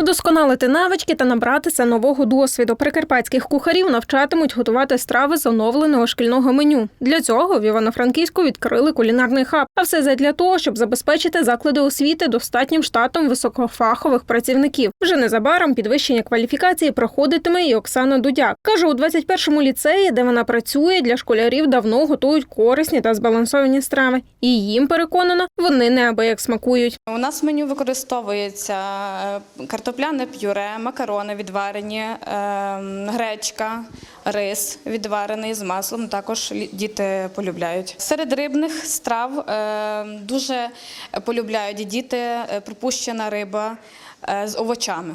Вдосконалити навички та набратися нового досвіду. Прикарпатських кухарів навчатимуть готувати страви з оновленого шкільного меню. Для цього в Івано-Франківську відкрили кулінарний хаб. А все задля того, щоб забезпечити заклади освіти достатнім штатом високофахових працівників. Вже незабаром підвищення кваліфікації проходитиме і Оксана Дудяк. Каже, у 21-му ліцеї, де вона працює, для школярів давно готують корисні та збалансовані страви. І їм переконано, вони неабияк смакують. У нас меню використовується е, картопляне пюре, макарони відварені, е, гречка, рис відварений з маслом. Також діти полюбляють. Серед рибних страв е, дуже полюбляють діти е, пропущена риба е, з овочами.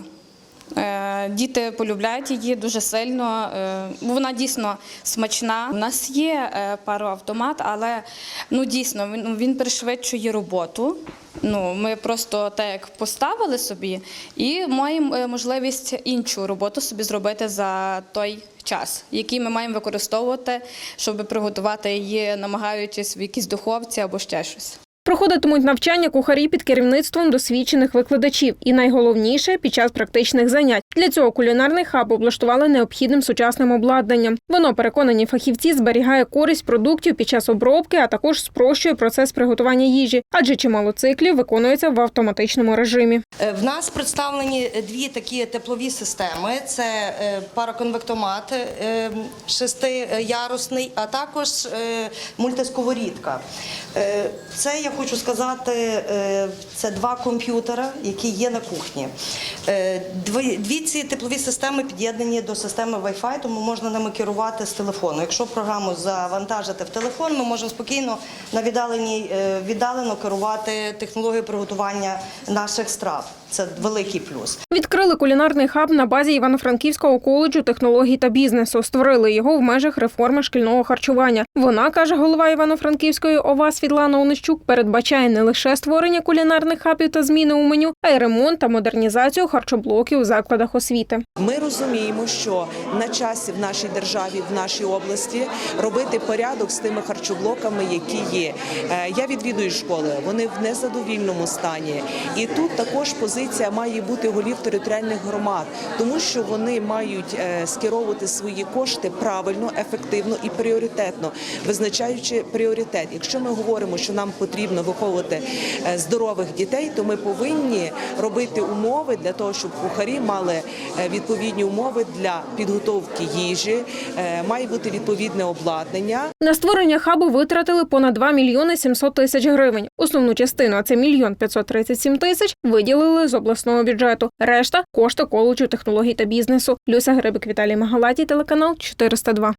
Діти полюбляють її дуже сильно. е, Вона дійсно смачна. У нас є е, пароавтомат, але ну дійсно він, ну, він пришвидшує роботу. Ну, ми просто так поставили собі і маємо е, можливість іншу роботу собі зробити за той час, який ми маємо використовувати, щоб приготувати її, намагаючись в якійсь духовці або ще щось. Проходитимуть навчання кухарі під керівництвом досвідчених викладачів, і найголовніше під час практичних занять. Для цього кулінарний хаб облаштували необхідним сучасним обладнанням. Воно переконані фахівці зберігає користь продуктів під час обробки, а також спрощує процес приготування їжі, адже чимало циклів виконується в автоматичному режимі. Е, В нас представлені дві такі теплові системи: це е, пароконвектомат е, шестиярусний, а також мультисковорідка. Це я хочу сказати, е, це два комп'ютера, які є на кухні. Е, Дві ці теплові системи під'єднані до системи Wi-Fi, тому можна ними керувати з телефону. Якщо програму завантажити в телефон, ми можемо спокійно на е, віддалено керувати технологією приготування наших страв. Це великий плюс. Відкрили кулінарний хаб на базі Івано-Франківського коледжу технологій та бізнесу. Створили його в межах реформи шкільного харчування. Вона каже голова Івано-Франківської ОВА Світлана Онищук, передбачає не лише створення кулінарних хабів та зміни у меню, а й ремонт та модернізацію харчоблоків у закладах освіти. Ми розуміємо, що на часі в нашій державі, в нашій області робити порядок з тими харчоблоками, які є. Е, Я відвідую школи, вони в незадовільному стані. І тут також позиція має бути голів територіальних громад, тому що вони мають е, скеровувати свої кошти правильно, ефективно і пріоритетно, визначаючи пріоритет. Якщо ми говоримо, що нам потрібно виховувати е, здорових дітей, то ми повинні робити умови для того, щоб кухарі мали е, відповідні умови для підготовки їжі, е, має бути відповідне обладнання. На створення хабу витратили понад 2 мільйони 700 тисяч гривень. Основну частину, а це мільйон 537 тисяч, виділили з обласного бюджету. Решта кошти коледжу технологій та бізнесу. Люся Грибик, Віталій Магалаті, телеканал 402.